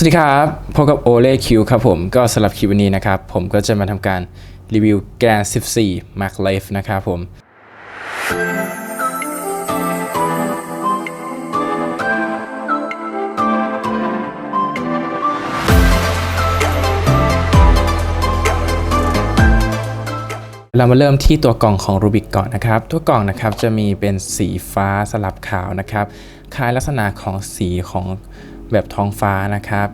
สวัสดีครับ พบกับโอเล่คิวครับผม ก็สำหรับคลิปวันนี้นะครับ ผมก็จะมาทำการรีวิวแกน14 Mac Life นะครับผม เรามาเริ่มที่ตัวกล่องของ Rubik ก่อนนะครับ ตัวกล่องนะครับจะมีเป็นสีฟ้าสลับขาวนะครับ คล้ายลักษณะของสีของ แบบท้องฟ้านะครับ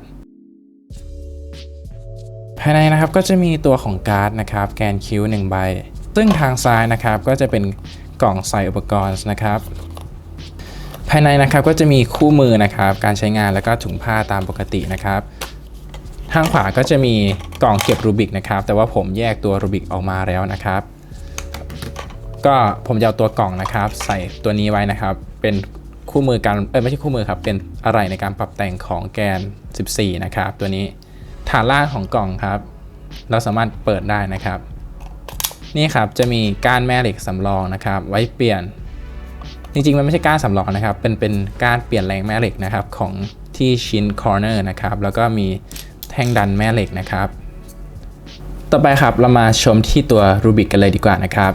ภายในนะครับก็จะมีตัวของการ์ดนะครับแกนคิ้ว1ใบ ซึ่งทางซ้ายนะครับก็จะเป็นกล่องใส่อุปกรณ์นะครับ ภายในนะครับก็จะมีคู่มือนะครับ การใช้งานแล้วก็ถุงผ้าตามปกตินะครับ ทางขวาก็จะมีกล่องเก็บรูบิกนะครับ แต่ว่าผมแยกตัวรูบิกออกมาแล้วนะครับ ก็ผมจะเอาตัวกล่องนะครับ ใส่ตัวนี้ไว้นะครับ เป็น คู่มือการเออไม่ใช่คู่มือครับ เป็นอะไรในการปรับแต่งของแกน 14 นะครับ ตัวนี้ฐานล่างของกล่องครับ เราสามารถเปิดได้นะครับ นี่ครับจะมีก้านแม่เหล็กสำรองนะครับ ไว้เปลี่ยน จริงๆ มันไม่ใช่ก้านสำรองนะครับ เป็นเป็นก้านเปลี่ยนแรงแม่เหล็กนะครับของที่ชิ้นคอร์เนอร์นะครับ แล้วก็มีแท่งดันแม่เหล็กนะครับ ต่อไปครับเรามาชมที่ตัวรูบิกกันเลยดีกว่านะครับ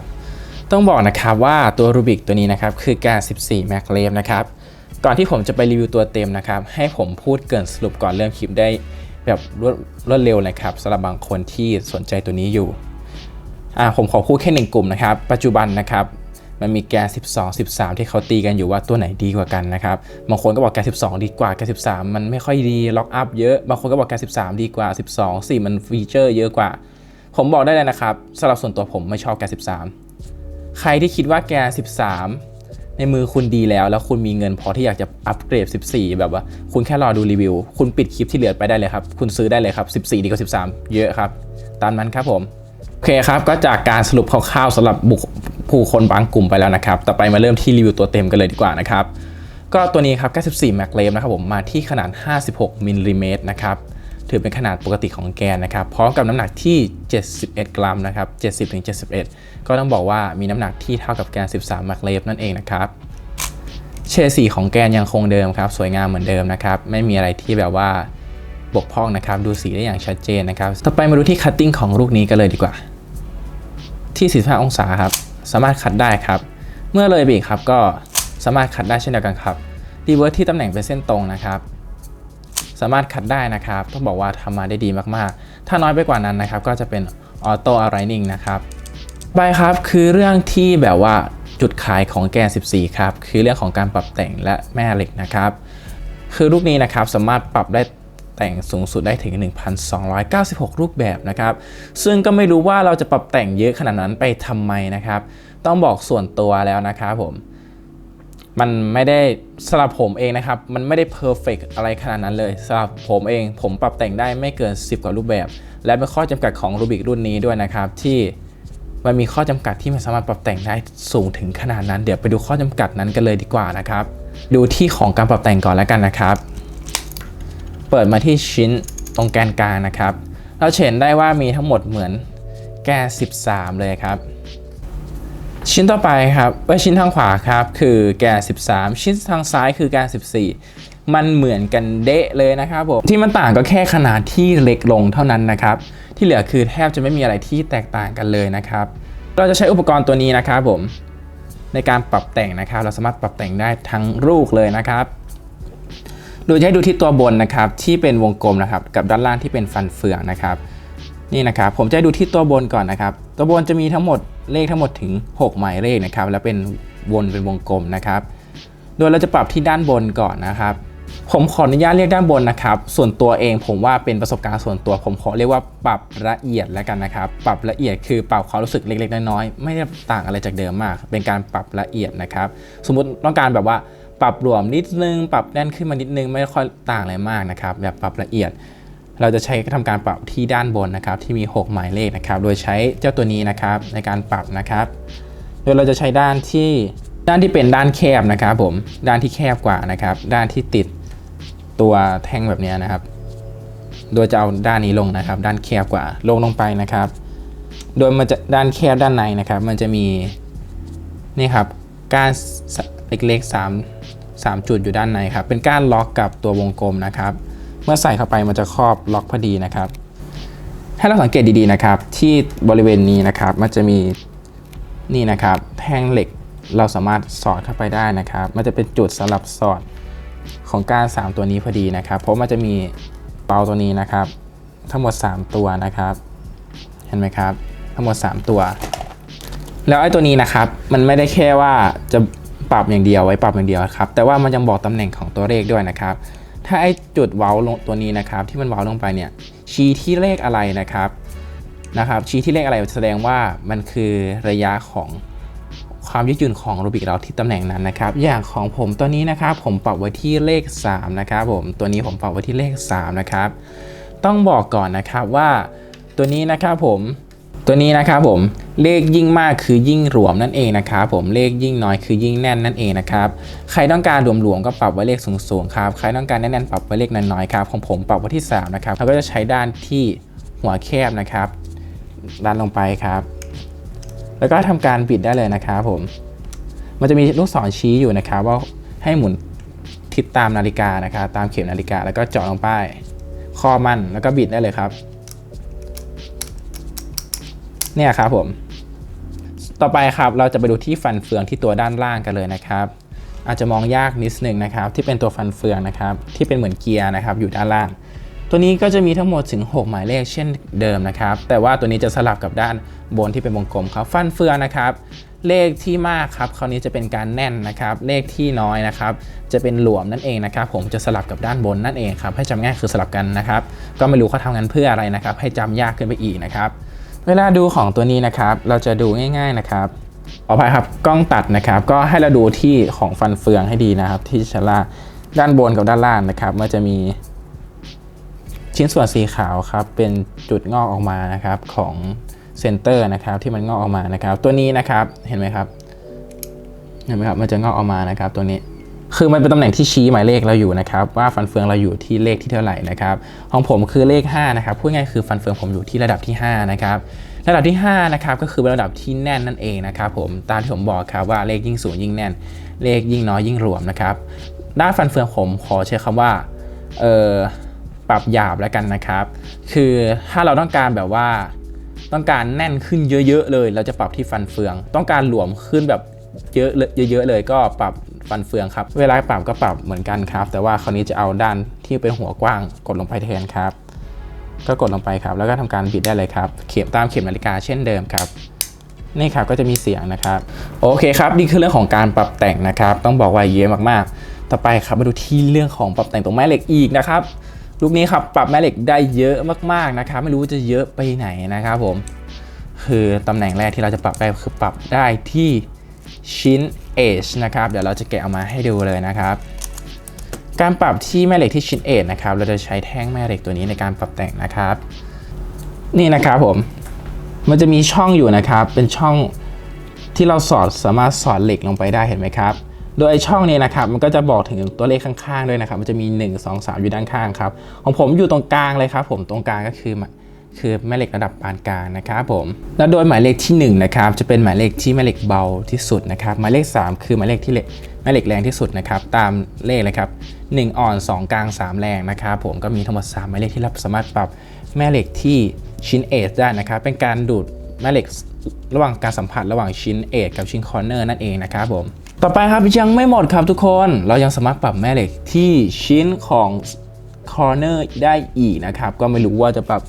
ต้องบอกนะครับว่าตัวรูบิกตัวนี้นะครับคือการ14 Mac l a v นะครับ ก่อนที่ผมจะไปรีวิวตัวเต็มนะครับ ให้ผมพูดเกินสรุปก่อนเริ่มคลิปได้แบบรวดรวดเร็วเลยครับสำหรับบางคนที่สนใจตัวนี้อยู่อ่าผมขอพูดแค่หนึ่งกลุ่มนะครับ ปัจจุบันนะครับมันมีแกน12 13 ที่เขาตีกันอยู่ว่าตัวไหนดีกว่ากันนะครับ บางคนก็บอกแกน12 ดีกว่าแกน13 มันไม่ค่อยดีล็อกอัพเยอะ บางคนก็บอกแกน13 ดีกว่า 12 4 มันฟีเจอร์เยอะกว่า ผมบอกได้เลยนะครับสำหรับส่วนตัวผมไม่ชอบแกน13 ใครที่คิดว่าแก 13 ในมือคุณดีแล้ว แล้วคุณมีเงินพอที่อยากจะอัปเกรด 14 แบบว่า คุณแค่รอดูรีวิว คุณปิดคลิปที่เหลือไปได้เลยครับ คุณซื้อได้เลยครับ 14 ดีกว่า 13 เยอะครับ ตามนั้นครับผม โอเคครับ ก็จากการสรุปคร่าวๆสำหรับบุคผู้คนบางกลุ่มไปแล้วนะครับ ต่อไปมาเริ่มที่รีวิวตัวเต็มกันเลยดีกว่านะครับ ก็ตัวนี้ครับ94 Mac l a v นะครับผม มาที่ขนาด 56มิลลิเมตรนะครับ ถือเป็นขนาดปกติของแกนนะครับ พร้อมกับน้ำหนักที่ 71 กรัมนะครับ70-71 ก็ต้องบอกว่ามีน้ำหนักที่เท่ากับแกน 13 Mac l a v นั่นเองนะครับเฉดสีของแกนยังคงเดิมครับ สวยงามเหมือนเดิมนะครับ ไม่มีอะไรที่แบบว่าบกพร่องนะครับ ดูสีได้อย่างชัดเจนนะครับ ต่อไปมาดูที่คัตติ้งของลูกนี้กันเลยดีกว่า ที่ 45 องศาครับ สามารถคัดได้ครับ เมื่อเลยบรกครับก็สามารถคัดได้เช่นเดียวกันครับรีเวิร์สที่ตำแหน่งเป็นเส้นตรงนะครับ สามารถคัดได้นะครับ ต้องบอกว่าทำมาได้ดีมากๆ ถ้าน้อยไปกว่านั้นนะครับ ก็จะเป็นออโต้อะไรนิ่งนะครับไปครับคือเรื่องที่แบบว่าจุดขายของแกน 14 ครับ คือเรื่องของการปรับแต่งและแม่เหล็กนะครับ คือลูกนี้นะครับสามารถปรับได้แต่งสูงสุดได้ถึง 1,296 รูปแบบนะครับ ซึ่งก็ไม่รู้ว่าเราจะปรับแต่งเยอะขนาดนั้นไปทำไมนะครับ ต้องบอกส่วนตัวแล้วนะครับผม มันไม่ได้สำหรับผมเองนะครับ มันไม่ได้เพอร์เฟกอะไรขนาดนั้นเลยสำหรับผมเอง ผมปรับแต่งได้ไม่เกิน 10 กว่ารูปแบบ และเป็นข้อจำกัดของรูบิกรุ่นนี้ด้วยนะครับ ที่มันมีข้อจำกัดที่มันสามารถปรับแต่งได้สูงถึงขนาดนั้น เดี๋ยวไปดูข้อจำกัดนั้นกันเลยดีกว่านะครับ ดูที่ของการปรับแต่งก่อนแล้วกันนะครับ เปิดมาที่ชิ้นตรงแกนกลางนะครับ เราเห็นได้ว่ามีทั้งหมดเหมือนแกน13 เลยครับ ชิ้นต่อไปครับเอ้ยชิ้นทางขวาครับคือแกน13 ชิ้นทางซ้ายคือแกน14 มันเหมือนกันเดะเลยนะครับผมที่มันต่างก็แค่ขนาดที่เล็กลงเท่านั้นนะครับ ที่เหลือคือแทบจะไม่มีอะไรที่แตกต่างกันเลยนะครับ เราจะใช้อุปกรณ์ตัวนี้นะครับผมในการปรับแต่งนะครับ เราสามารถปรับแต่งได้ทั้งลูกเลยนะครับโดยจะให้ดูที่ตัวบนนะครับที่เป็นวงกลมนะครับ กับด้านล่างที่เป็นฟันเฟืองนะครับ นี่นะครับผมจะดูที่ตัวบนก่อนนะครับ ตัวบนจะมีทั้งหมดเลขทั้งหมดถึง 6 หมายเลขนะครับ แล้วเป็นวนเป็นวงกลมนะครับ โดยเราจะปรับที่ด้านบนก่อนนะครับ ผมขออนุญาตเรียกด้านบนนะครับ ส่วนตัวเองผมว่าเป็นประสบการณ์ส่วนตัว ผมขอเรียกว่าปรับละเอียดแล้วกันนะครับ ปรับละเอียดคือปรับความรู้สึกเล็ก ๆ น้อยๆไม่ได้ต่างอะไรจากเดิมมาก เป็นการปรับละเอียดนะครับ สมมุติต้องการแบบว่าปรับรวมนิดนึง ปรับแน่นขึ้นมานิดนึงไม่ค่อยต่างอะไรมากนะครับ แบบปรับละเอียด เราจะใช้ทำการปรับที่ด้านบนนะครับที่มี 6 หมายเลขนะครับ โดยใช้เจ้าตัวนี้นะครับในการปรับนะครับ โดยเราจะใช้ด้านที่ด้านที่เป็นด้านแคบนะครับผมด้านที่แคบกว่านะครับ ด้านที่ติดตัวแท่งแบบนี้นะครับ โดยจะเอาด้านนี้ลงนะครับ ด้านแคบกว่าลงลงไปนะครับ โดยมันจะด้านแคบด้านในนะครับ มันจะมีนี่ครับก้านเล็กๆ3 3จุดอยู่ด้านในครับ เป็นก้านล็อกกับตัววงกลมนะครับ เมื่อใส่เข้าไปมันจะครอบล็อกพอดีนะครับ ให้เราสังเกตดีๆนะครับ ที่บริเวณนี้นะครับ มันจะมีนี่นะครับ แท่งเหล็กเราสามารถสอดเข้าไปได้นะครับ มันจะเป็นจุดสำหรับสอดของก้าน3ตัวนี้พอดีนะครับ เพราะมันจะมีเปาตัวนี้นะครับ ทั้งหมด 3 ตัวนะครับ เห็นไหมครับ ทั้งหมด 3 ตัว แล้วไอ้ตัวนี้นะครับ มันไม่ได้แค่ว่าจะปรับอย่างเดียวไว้ปรับอย่างเดียวครับ แต่ว่ามันยังบอกตำแหน่งของตัวเลขด้วยนะครับ ถ้าไอจุดเว้าลงตัวนี้นะครับ ที่มันเว้าลงไปเนี่ยชี้ที่เลขอะไรนะครับนะครับชี้ที่เลขอะไรแสดงว่ามันคือระยะของความยืดหยุ่นของรูบิกเราที่ตำแหน่งนั้นนะครับ อย่างของผมตัวนี้นะครับ ผมปรับไว้ที่เลข 3 นะครับผมตัวนี้ผมปรับไว้ที่เลข 3 นะครับ ต้องบอกก่อนนะครับว่าตัวนี้นะครับผม ตัวนี้นะครับผมเลขยิ่งมากคือยิ่งหลวมนั่นเองนะครับผมเลขยิ่งน้อยคือยิ่งแน่นนั่นเองนะครับใครต้องการหลวมๆก็ปรับไว้เลขสูงๆครับใครต้องการแน่นๆปรับไว้เลขน้อยๆครับของผมปรับไว้ที่ 3 นะครับเราก็จะใช้ด้านที่หัวแคบนะครับดันลงไปครับ แล้วก็ทำการบิดได้เลยนะครับผมมันจะมีลูกศรชี้อยู่นะครับ ว่าให้หมุนทิศตามนาฬิกานะครับตามเข็มนาฬิกาแล้วก็เจาะลงไปข้อมันแล้วก็บิดได้เลยครับ เนี่ยครับผม ต่อไปครับเราจะไปดูที่ฟันเฟืองที่ตัวด้านล่างกันเลยนะครับ อาจจะมองยากนิดนึงนะครับ ที่เป็นตัวฟันเฟืองนะครับ ที่เป็นเหมือนเกียร์นะครับ อยู่ด้านล่าง ตัวนี้ก็จะมีทั้งหมดถึง 6 หมายเลขเช่นเดิมนะครับ แต่ว่าตัวนี้จะสลับกับด้านบนที่เป็นวงกลมครับ ฟันเฟืองนะครับเลขที่มากครับคราวนี้จะเป็นการแน่นนะครับ เลขที่น้อยนะครับ จะเป็นหลวมนั่นเองนะครับ ผมจะสลับกับด้านบนนั่นเองครับ ให้จำง่ายคือสลับกันนะครับ ก็ไม่รู้เขาทำกันเพื่ออะไรนะครับ ให้จำยากขึ้นไปอีกนะครับ เวลาดูของตัวนี้นะครับ เราจะดูง่ายๆนะครับขออภัยครับกล้องตัดนะครับ ก็ให้เราดูที่ของฟันเฟืองให้ดีนะครับ ที่ชั้นล่าด้านบนกับด้านล่างนะครับ มันจะมีชิ้นส่วนสีขาวครับ เป็นจุดงอกออกมานะครับของเซนเตอร์นะครับ ที่มันงอกออกมานะครับ ตัวนี้นะครับเห็นไหมครับเห็นไหมครับ มันจะงอกออกมานะครับตัวนี้ คือมันเป็นตำแหน่งที่ชี้หมายเลขเราอยู่นะครับว่าฟันเฟืองเราอยู่ที่เลขที่เท่าไหร่นะครับของผมคือเลข5นะครับพูดง่ายคือฟันเฟืองผมอยู่ที่ระดับที่5นะครับระดับที่5นะครับก็คือเป็นระดับที่แน่นนั่นเองนะครับผมตามที่ผมบอกครับว่าเลขยิ่งสูงยิ่งแน่น เลขยิ่งน้อยยิ่งรวมนะครับด้านฟันเฟืองผมขอใช้คำว่าเออปรับหยาบแล้วกันนะครับ คือถ้าเราต้องการแบบว่าต้องการแน่นขึ้นเยอะๆเลย เราจะปรับที่ฟันเฟือง ต้องการหลวมขึ้นแบบเยอะเยอะๆเลยก็ปรับ ฟันเฟืองครับ เวลาปรับก็ปรับเหมือนกันครับ แต่ว่าคราวนี้จะเอาด้านที่เป็นหัวกว้างกดลงไปแทนครับ ก็กดลงไปครับ แล้วก็ทำการบิดได้เลยครับ เข็มตามเข็มนาฬิกาเช่นเดิมครับนี่ครับก็จะมีเสียงนะครับโอเคครับนี่คือเรื่องของการปรับแต่งนะครับ ต้องบอกว่าเยอะมากๆ ต่อไปครับมาดูที่เรื่องของปรับแต่งตรงแม่เหล็กอีกนะครับลูกนี้ครับปรับแม่เหล็กได้เยอะมากๆนะครับไม่รู้จะเยอะไปไหนนะครับผมคือตำแหน่งแรกที่เราจะปรับได้คือปรับได้ที่ชิ้น edge นะครับ เดี๋ยวเราจะแกะออกมาให้ดูเลยนะครับ การปรับที่แม่เหล็กที่ชิ้น edge นะครับ เราจะใช้แท่งแม่เหล็กตัวนี้ในการปรับแต่งนะครับ นี่นะครับผม มันจะมีช่องอยู่นะครับ เป็นช่องที่เราสอดสามารถสอดเหล็กลงไปได้เห็นไหมครับ โดยไอช่องนี้นะครับ มันก็จะบอกถึงตัวเลขข้างๆด้วยนะครับ มันจะมี 1 2 3 อยู่ด้านข้างครับ ของผมอยู่ตรงกลางเลยครับ ผม ตรงกลางก็คือ คือแม่เหล็กระดับปานกลางนะครับผมและโดยหมายเลขที่1นะครับจะเป็นหมายเลขที่แม่เหล็กเบาที่สุดนะครับหมายเลข 3 คือหมายเลขที่เหล็กแม่เหล็กแรงที่สุดนะครับตามเลขเลยครับ1อ่อน 2 กลาง 3 แรงนะครับผมก็มีทั้งหมด3หมายเลขที่เราสามารถปรับแม่เหล็กที่ชิ้นเอทได้นะครับเป็นการดูดแม่เหล็กระหว่างการสัมผัสระหว่างชิ้นเอทกับชิ้นคอร์เนอร์นั่นเองนะครับผมต่อไปครับยังไม่หมดครับทุกคนเรายังสามารถปรับแม่เหล็กที่ชิ้นของคอร์เนอร์ได้อีกนะครับก็ไม่รู้ว่าจะปรับ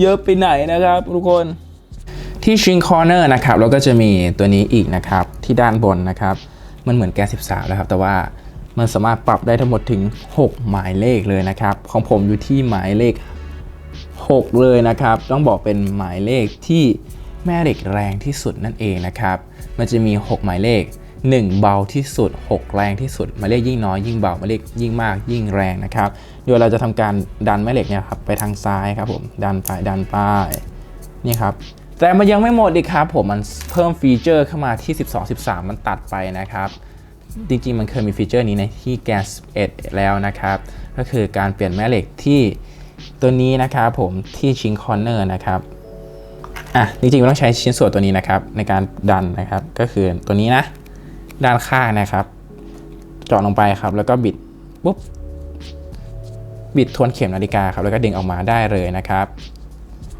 เยอะไปไหนนะครับ ทุกคนที่ชิงคอร์เนอร์นะครับเราก็จะมีตัวนี้อีกนะครับ ที่ด้านบนนะครับ มันเหมือนแก13แล้วครับ แต่ว่ามันสามารถปรับได้ทั้งหมดถึง 6 หมายเลขเลยนะครับ ของผมอยู่ที่หมายเลข 6 เลยนะครับ ต้องบอกเป็นหมายเลขที่แม่เหล็กแรงที่สุดนั่นเองนะครับ มันจะมี 6 หมายเลข 1 เบาที่สุด 6 แรงที่สุดหมายเลขยิ่งน้อยยิ่งเบาหมายเลขยิ่งมากยิ่งแรงนะครับโดยเราจะทำการดันแม่เหล็กเนี่ยครับไปทางซ้ายครับผมดันไปดันไปนี่ครับแต่มันยังไม่หมดอีกครับผมมันเพิ่มฟีเจอร์เข้ามาที่ 12 13 มันตัดไปนะครับจริงๆ มันเคยมีฟีเจอร์นี้ในที่แกน11แล้วนะครับ ก็คือการเปลี่ยนแม่เหล็กที่ตัวนี้นะครับผมที่ชิงคอร์เนอร์นะครับอะจริงๆมันต้องใช้ชิ้นส่วนตัวนี้นะครับในการดันนะครับ ก็คือตัวนี้นะ ด้านข้างนะครับ เจาะลงไปครับ แล้วก็บิดปุ๊บบิดทวนเข็มนาฬิกาครับแล้วก็ดึงออกมาได้เลยนะครับ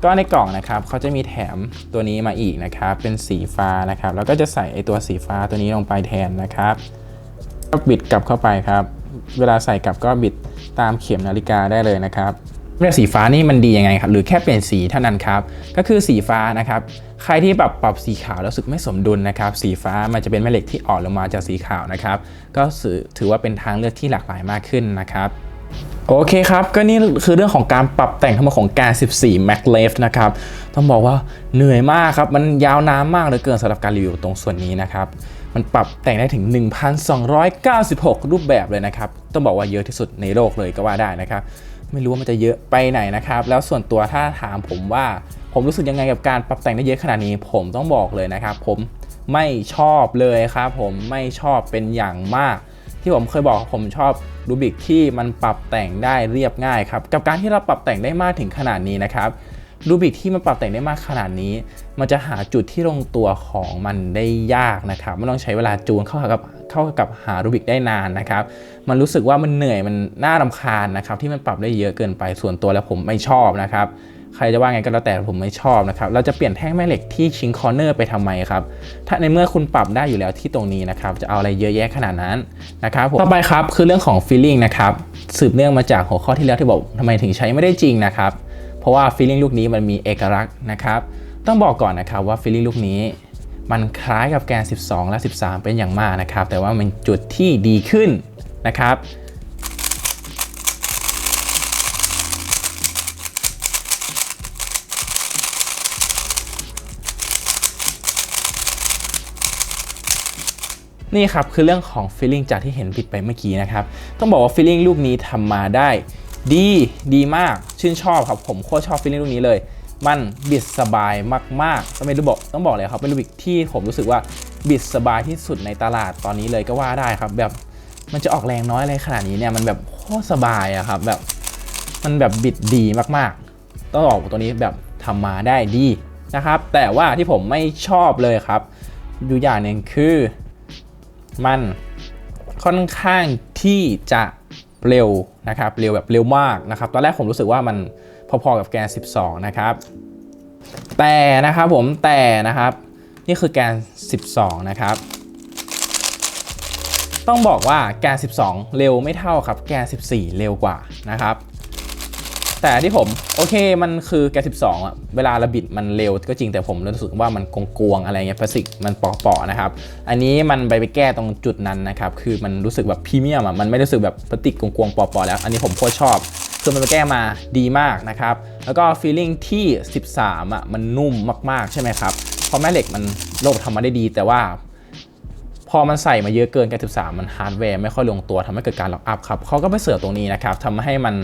ก็ในกล่องนะครับเขาจะมีแถมตัวนี้มาอีกนะครับ เป็นสีฟ้านะครับ แล้วก็จะใส่ไอตัวสีฟ้าตัวนี้ลงไปแทนนะครับ ก็บิดกลับเข้าไปครับ เวลาใส่กลับก็บิดตามเข็มนาฬิกาได้เลยนะครับ เรื่องสีฟ้านี่มันดียังไงครับหรือแค่เปลี่ยนสีเท่านั้นครับก็คือสีฟ้านะครับใครที่ปรับปรับสีขาวแล้วรู้สึกไม่สมดุลนะครับสีฟ้ามันจะเป็นแม่เหล็กที่อ่อนลงมาจากสีขาวนะครับก็ถือว่าเป็นทางเลือกที่หลากหลายมากขึ้นนะครับโอเคครับ ก็นี่คือเรื่องของการปรับแต่งทั้งหมดของการ 14 Mac l e f นะครับ ต้องบอกว่าเหนื่อยมากครับ มันยาวนานมากเหลือเกินสำหรับการรีวิวตรงส่วนนี้นะครับ มันปรับแต่งได้ถึง 1,296 รูปแบบเลยนะครับ ต้องบอกว่าเยอะที่สุดในโลกเลยก็ว่าได้นะครับ ไม่รู้ว่ามันจะเยอะไปไหนนะครับ แล้วส่วนตัวถ้าถามผมว่าผมรู้สึกยังไงกับการปรับแต่งได้เยอะขนาดนี้ ผมต้องบอกเลยนะครับ ผมไม่ชอบเลยครับผมไม่ชอบเป็นอย่างมาก ที่ผมเคยบอกผมชอบรูบิกที่มันปรับแต่งได้เรียบง่ายครับกับการที่เราปรับแต่งได้มากถึงขนาดนี้นะครับรูบิกที่มันปรับแต่งได้มากขนาดนี้ มันจะหาจุดที่ลงตัวของมันได้ยากนะครับมันต้องใช้เวลาจูนเข้ากับ เข้ากับหารูบิกได้นานนะครับ มันรู้สึกว่ามันเหนื่อยมันน่ารำคาญนะครับ ที่มันปรับได้เยอะเกินไปส่วนตัวแล้วผมไม่ชอบนะครับใครจะว่าไงก็แล้วแต่ผมไม่ชอบนะครับ เราจะเปลี่ยนแท่งแม่เหล็กที่ชิงคอร์เนอร์ไปทำไมครับ ถ้าในเมื่อคุณปรับได้อยู่แล้วที่ตรงนี้นะครับ จะเอาอะไรเยอะแยะขนาดนั้นนะครับผมต่อไปครับคือเรื่องของ feeling นะครับ สืบเนื่องมาจากหัวข้อที่แล้วที่บอกทำไมถึงใช้ไม่ได้จริงนะครับ เพราะว่า feeling ลูกนี้มันมีเอกลักษณ์นะครับ ต้องบอกก่อนนะครับว่า feeling ลูกนี้ มันคล้ายกับแกน 12 และ 13 เป็นอย่างมากนะครับ แต่ว่ามันจุดที่ดีขึ้นนะครับนี่ครับคือเรื่องของ feeling จากที่เห็นผิดไปเมื่อกี้นะครับ ต้องบอกว่า feeling ลูกนี้ทำมาได้ ดีดีมากชื่นชอบครับ ผมโคตรชอบ feeling ลูกนี้เลย มันบิดสบายมากๆต้องเป็นรูบอกต้องบอกเลยครับเป็นรูบิกที่ผมรู้สึกว่าบิดสบายที่สุดในตลาดตอนนี้เลยก็ว่าได้ครับ แบบมันจะออกแรงน้อยอะไรขนาดนี้เนี่ยมันแบบโคตรสบายอะครับแบบมันแบบบิดดีมากๆ ต้องบอกตัวนี้แบบทำมาได้ดีนะครับ แต่ว่าที่ผมไม่ชอบเลยครับอยู่อย่างหนึ่งคือมันค่อนข้างที่จะเร็วนะครับ เร็วแบบเร็วมากนะครับ ตอนแรกผมรู้สึกว่ามัน พอๆกับแกน 12 นะครับ แต่นะครับผมแต่นะครับ นี่คือแกน 12 นะครับ ต้องบอกว่าแกน 12 เร็วไม่เท่าครับ แกน 14 เร็วกว่านะครับ แต่ที่ผมโอเคมันคือแกน 12อะเวลาระบิดมันเร็วก็จริงแต่ผมรู้สึกว่ามันกวงๆอะไรเงี้ยพลาสติกมันเปาะๆนะครับ อันนี้มันไปไปแก้ตรงจุดนั้นนะครับ คือมันรู้สึกแบบพรีเมียมอะมันไม่รู้สึกแบบพลาสติกกวงๆเปาะๆแล้ว อันนี้ผมโคตรชอบ คือมันไปแก้มาดีมากนะครับ แล้วก็ฟีลลิ่งที่ 13 อะ มันนุ่มมาก ๆ ใช่ไหมครับ เพราะแม่เหล็กมันโลบทำมาได้ดี แต่ว่า พอมันใส่มาเยอะเกินแก13 มันฮาร์ดแวร์ไม่ค่อยลงตัวทำให้เกิดการล็อกอัพครับเขาก็ไปเสิร์ฟตรงนี้นะครับทำให้มัน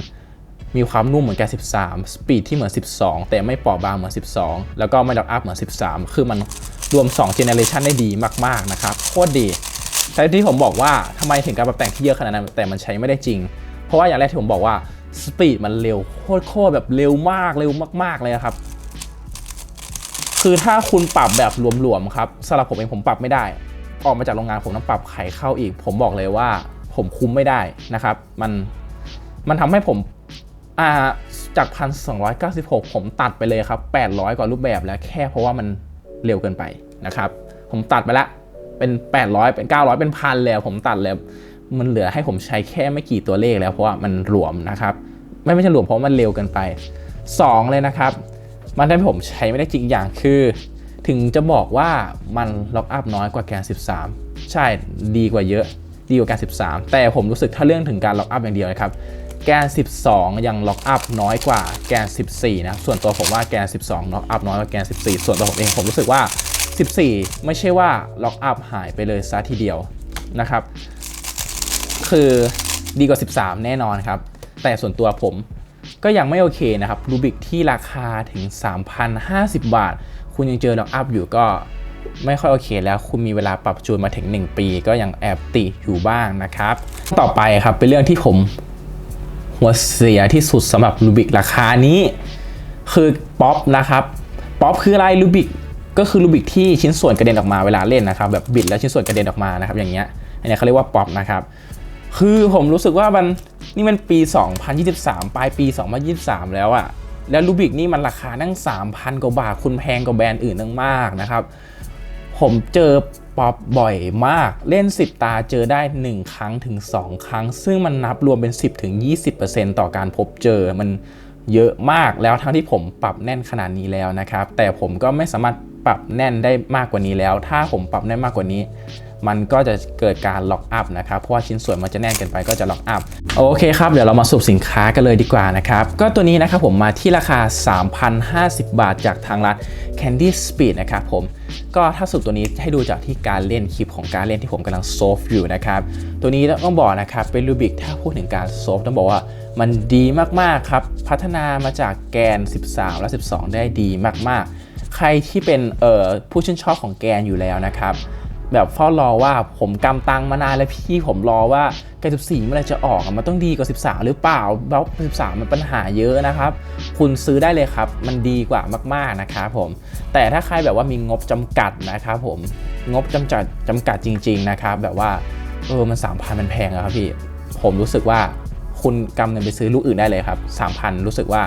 มีความนุ่มเหมือนแก13 สปีดที่เหมือน 12 แต่ไม่เปราะบางเหมือน 12 แล้วก็ไม่ล็อกอัพเหมือน 13 คือมันรวม2 generation ได้ดีมาก ๆ นะครับ โคตรดี แต่ที่ผมบอกว่าทำไมถึงการปรับแต่งที่เยอะขนาดนั้นแต่มันใช้ไม่ได้จริง เพราะว่าอย่างแรกที่ผมบอกว่า สปีดมันเร็วโคตรแบบเร็วมากเร็วมาก ๆ เลยครับ คือถ้าคุณปรับแบบหลวมๆครับสำหรับผมเองผมปรับไม่ได้ ออกมาจากโรงงานผมต้องปรับไขเข้าอีก ผมบอกเลยว่า ผมคุ้มไม่ได้นะครับ มันมันทำให้ผมอ่าจากพันสองผมตัดไปเลยครับ 800 กว่ารูปแบบแล้วแค่เพราะว่ามันเร็วเกินไปนะครับ ผมตัดไปละเป็น 800 เป็น 900 เป็นพันแล้วผมตัดแล้ว มันเหลือให้ผมใช้แค่ไม่กี่ตัวเลขแล้วเพราะว่ามันรวมนะครับ ไม่ไม่ใช่รวมเพราะมันเร็วเกินไป 2 เลยนะครับ มันทำให้ผมใช้ไม่ได้จริงอย่างคือ ถึงจะบอกว่ามันล็อกอัพน้อยกว่าแกน 13 ใช่ดีกว่าเยอะดีกว่าแกน 13 แต่ผมรู้สึกถ้าเรื่องถึงการล็อกอัพอย่างเดียวนะครับแกน 12 ยังล็อกอัพน้อยกว่าแกน 14 นะ ส่วนตัวผมว่าแกน 12 ล็อกอัพน้อยกว่าแกน 14 ส่วนตัวผมเองผมรู้สึกว่า 14 ไม่ใช่ว่าล็อกอัพหายไปเลยซะทีเดียวนะครับ คือดีกว่า 13 แน่นอนครับ แต่ส่วนตัวผมก็ยังไม่โอเคนะครับรูบิกที่ราคาถึง 3,050 บาท คุณยังเจอล็อกอัพอยู่ก็ไม่ค่อยโอเคแล้วคุณมีเวลาปรับจูนมาถึง 1 ปี ก็ยังแอบติอยู่บ้างนะครับ ต่อไปครับเป็นเรื่องที่ผมหัวเสียที่สุดสำหรับรูบิกราคานี้ คือป๊อปนะครับป๊อปคืออะไรรูบิกก็คือรูบิกที่ชิ้นส่วนกระเด็นออกมาเวลาเล่นนะครับแบบบิดแล้วชิ้นส่วนกระเด็นออกมานะครับอย่างเงี้ยอันนี้เขาเรียกว่าป๊อปนะครับ คือผมรู้สึกว่ามันนี่มันปี 2023 ปลายปี 2023 แล้วอะแล้วลูบิกนี่มันราคาตั้ง 3,000 กว่าบาท คุณแพงกว่าแบรนด์อื่นตั้งมากนะครับ ผมเจอป๊อปบ่อยมาก เล่น 10 ตาเจอได้ 1 ครั้งถึง 2 ครั้ง ซึ่งมันนับรวมเป็น 10ถึง20%ต่อการพบเจอมันเยอะมากแล้วทั้งที่ผมปรับแน่นขนาดนี้แล้วนะครับ แต่ผมก็ไม่สามารถปรับแน่นได้มากกว่านี้แล้ว ถ้าผมปรับแน่นมากกว่านี้ มันก็จะเกิดการล็อกอัพนะครับ เพราะว่าชิ้นส่วนมันจะแน่นเกินไปก็จะล็อกอัพ โอเคครับ เดี๋ยวเรามาสรุปสินค้ากันเลยดีกว่านะครับ ก็ตัวนี้นะครับผมมาที่ราคา 3,050 บาทจากทางร้าน Candy Speed นะครับผม ก็ถ้าสรุปตัวนี้ให้ดูจากที่การเล่นคลิปของการเล่นที่ผมกำลังโซฟอยู่นะครับ ตัวนี้ต้องบอกนะครับเป็นรูบิกถ้าพูดถึงการโซฟต้องบอกว่ามันดีมากๆครับ พัฒนามาจากแกน 13 และ 12 ได้ดีมากๆ ใครที่เป็นเอ่อผู้ชื่นชอบของแกนอยู่แล้วนะครับ แบบเฝ้ารอว่าผมกำตังมานานแล้วพี่ผมรอว่าแก14เมื่อไรจะออกอะมันต้องดีกว่า13 หรือเปล่าแล้ว13 มันปัญหาเยอะนะครับ คุณซื้อได้เลยครับ มันดีกว่ามากๆนะครับผม แต่ถ้าใครแบบว่ามีงบจำกัดนะครับผมงบจำกัดจำกัดจริง ๆนะครับ แบบว่าเออมัน3,000มันแพงอะครับพี่ผมรู้สึกว่าคุณกำเงินไปซื้อลูกอื่นได้เลยครับ3,000รู้สึกว่า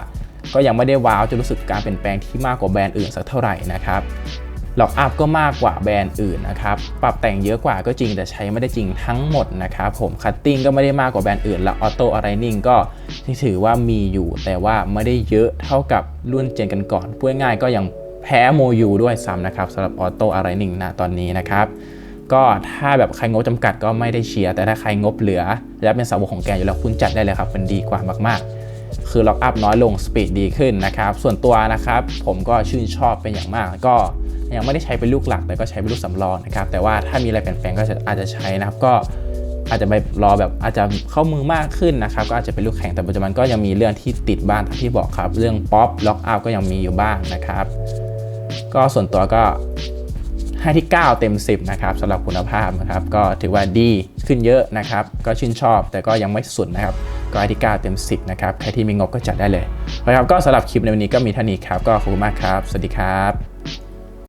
ก็ยังไม่ได้ว้าวจะรู้สึกการเปลี่ยนแปลงที่มากกว่าแบรนด์อื่นสักเท่าไหร่นะครับ ล็อกอัพก็มากกว่าแบรนด์อื่นนะครับ ปรับแต่งเยอะกว่าก็จริงแต่ใช้ไม่ได้จริงทั้งหมดนะครับผมคัตติ้งก็ไม่ได้มากกว่าแบรนด์อื่น และออโต้อะไรนิ่งก็ถือว่ามีอยู่แต่ว่าไม่ได้เยอะเท่ากับรุ่นเจนกันก่อนพูดง่ายก็ยังแพ้โมยูด้วยซ้ำนะครับสำหรับออโต้อะไรนิ่งณตอนนี้นะครับก็ถ้าแบบใครงบจำกัดก็ไม่ได้เชียร์แต่ถ้าใครงบเหลือ และเป็นสาวกของแกอยู่แล้วคุณจัดได้เลยครับมันดีกว่ามากๆ คือล็อกอัพน้อยลงสปีดดีขึ้นนะครับส่วนตัวนะครับผมก็ชื่นชอบเป็นอย่างมากก็ยังไม่ได้ใช้เป็นลูกหลักแต่ก็ใช้เป็นลูกสำรองนะครับแต่ว่าถ้ามีอะไรเปลี่ยนแปลงก็อาจจะใช้นะครับก็อาจจะไปรอแบบอาจจะเข้ามือมากขึ้นนะครับก็อาจจะเป็นลูกแข่งแต่ปัจจุบันก็ยังมีเรื่องที่ติดบ้านที่บอกครับ เรื่องป๊อปล็อกอัพก็ยังมีอยู่บ้างนะครับ ก็ส่วนตัวก็ให้ที่ 9 เต็ม 10 นะครับสำหรับคุณภาพนะครับ ก็ถือว่าดีขึ้นเยอะนะครับ ก็ชื่นชอบแต่ก็ยังไม่สุดนะครับ ก็ให้ที่9เต็ม 10 นะครับ ใครที่มีงบก็จัดได้เลยนะครับก็สำหรับคลิปในวันนี้ก็มีเท่านี้ครับ ก็ขอบคุณมากครับ สวัสดีครับ